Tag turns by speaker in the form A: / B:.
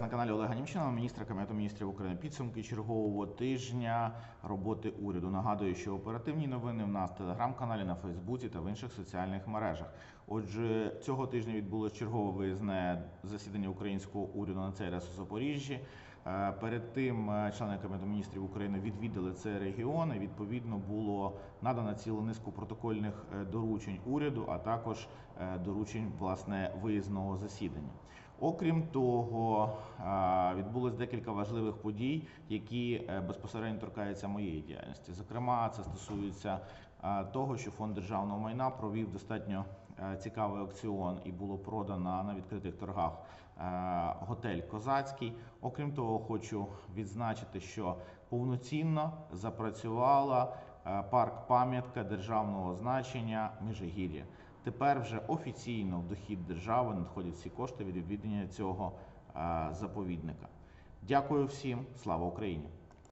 A: На каналі Олега Німчина, міністра Кабінету міністрів України, підсумки чергового тижня роботи уряду. Нагадую, що оперативні новини в нас в телеграм-каналі, на Фейсбуці та в інших соціальних мережах. Отже, цього тижня відбулось чергове виїзне засідання українського уряду на цей раз у Запоріжжі. Е, Перед тим е, члени Кабінету міністрів України відвідали цей регіон. і Відповідно було надано цілу низку протокольних е, доручень уряду, а також доручень власне виїзного засідання. Окрім того, відбулось декілька важливих подій, які безпосередньо торкаються моєї діяльності. Зокрема, це стосується того, що фонд державного майна провів достатньо е, цікавий аукціон і було продано на відкритих торгах е, готель Козацький. Окрім того, хочу відзначити, що повноцінно запрацювала е, парк пам'ятка державного значення Межигір'я. Тепер вже офіційно в дохід держави надходять всі кошти від відвідання цього е, заповідника. Дякую всім, слава Україні!